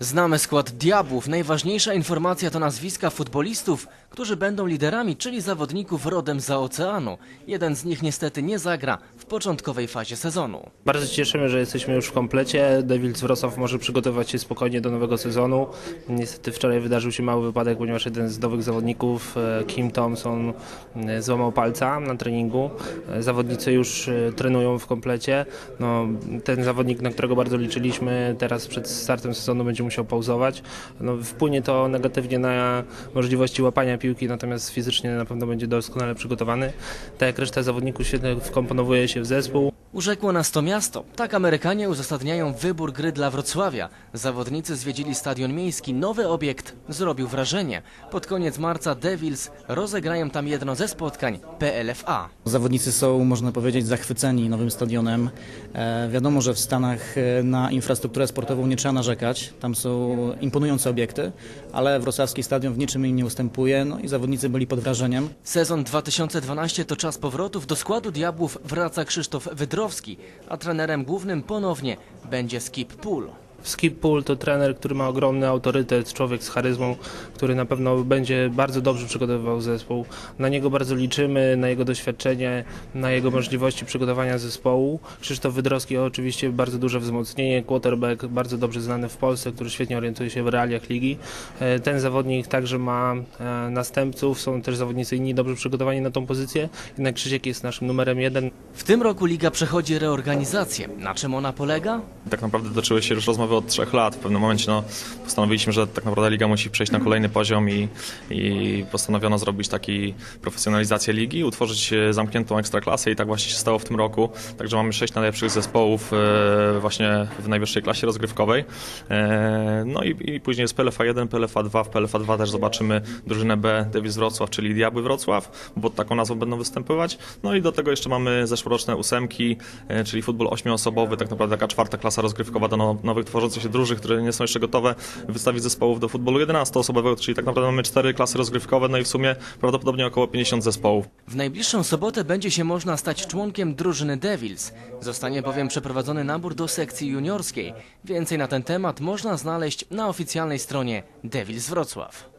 Znamy skład Diabłów. Najważniejsza informacja to nazwiska futbolistów, którzy będą liderami, czyli zawodników rodem za oceanu. Jeden z nich niestety nie zagra w początkowej fazie sezonu. Bardzo się cieszymy, że jesteśmy już w komplecie. Devils Wrocław może przygotować się spokojnie do nowego sezonu. Niestety wczoraj wydarzył się mały wypadek, ponieważ jeden z nowych zawodników, e, Kim Thompson, e, złamał palca na treningu. E, Zawodnicy już trenują w komplecie. No, ten zawodnik, na którego bardzo liczyliśmy, teraz przed startem sezonu będzie musiał pauzować. No, wpłynie to negatywnie na możliwości łapania piłki, natomiast fizycznie na pewno będzie doskonale przygotowany. Tak jak reszta zawodników świetnie wkomponowuje się w zespół. Urzekło nas to miasto. Tak Amerykanie uzasadniają wybór gry dla Wrocławia. Zawodnicy zwiedzili stadion miejski. Nowy obiekt zrobił wrażenie. Pod koniec marca Devils rozegrają tam jedno ze spotkań PLFA. Zawodnicy są, można powiedzieć, zachwyceni nowym stadionem. E, wiadomo, że w Stanach e, na infrastrukturę sportową nie trzeba narzekać. Tam są imponujące obiekty, ale wrocławski stadion w niczym im nie ustępuje. No i zawodnicy byli pod wrażeniem. Sezon 2012 to czas powrotów. Do składu Diabłów wraca Krzysztof A trenerem głównym ponownie będzie Skip Pool. Skip Pool to trener, który ma ogromny autorytet, człowiek z charyzmą, który na pewno będzie bardzo dobrze przygotowywał zespół. Na niego bardzo liczymy, na jego doświadczenie, na jego możliwości przygotowania zespołu. Krzysztof Wydrowski oczywiście bardzo duże wzmocnienie, quarterback bardzo dobrze znany w Polsce, który świetnie orientuje się w realiach ligi. E, Ten zawodnik także ma e, następców, są też zawodnicy inni dobrze przygotowani na tą pozycję, jednak Krzysiek jest naszym numerem jeden. W tym roku liga przechodzi reorganizację. Na czym ona polega? Tak naprawdę toczyły się już rozmowy od trzech lat. W pewnym momencie no, postanowiliśmy, że tak naprawdę liga musi przejść na kolejny poziom i, i postanowiono zrobić taki profesjonalizację ligi, utworzyć e, zamkniętą ekstraklasę i tak właśnie się stało w tym roku. Także mamy sześć najlepszych zespołów e, właśnie w najwyższej klasie rozgrywkowej. E, no i, i później jest PLFA 1, PLFA 2. W PLFA 2 też zobaczymy drużynę B Davis Wrocław, czyli Diabły Wrocław, bo taką nazwą będą występować. No i do tego jeszcze mamy zeszłoroczne ósemki, czyli futbol ośmioosobowy, tak naprawdę taka czwarta klasa rozgrywkowa do now- nowych tworzących się drużyn, które nie są jeszcze gotowe wystawić zespołów do futbolu 11-osobowego, czyli tak naprawdę mamy cztery klasy rozgrywkowe, no i w sumie prawdopodobnie około 50 zespołów. W najbliższą sobotę będzie się można stać członkiem drużyny Devils. Zostanie bowiem przeprowadzony nabór do sekcji juniorskiej. Więcej na ten temat można znaleźć na oficjalnej stronie Devils Wrocław.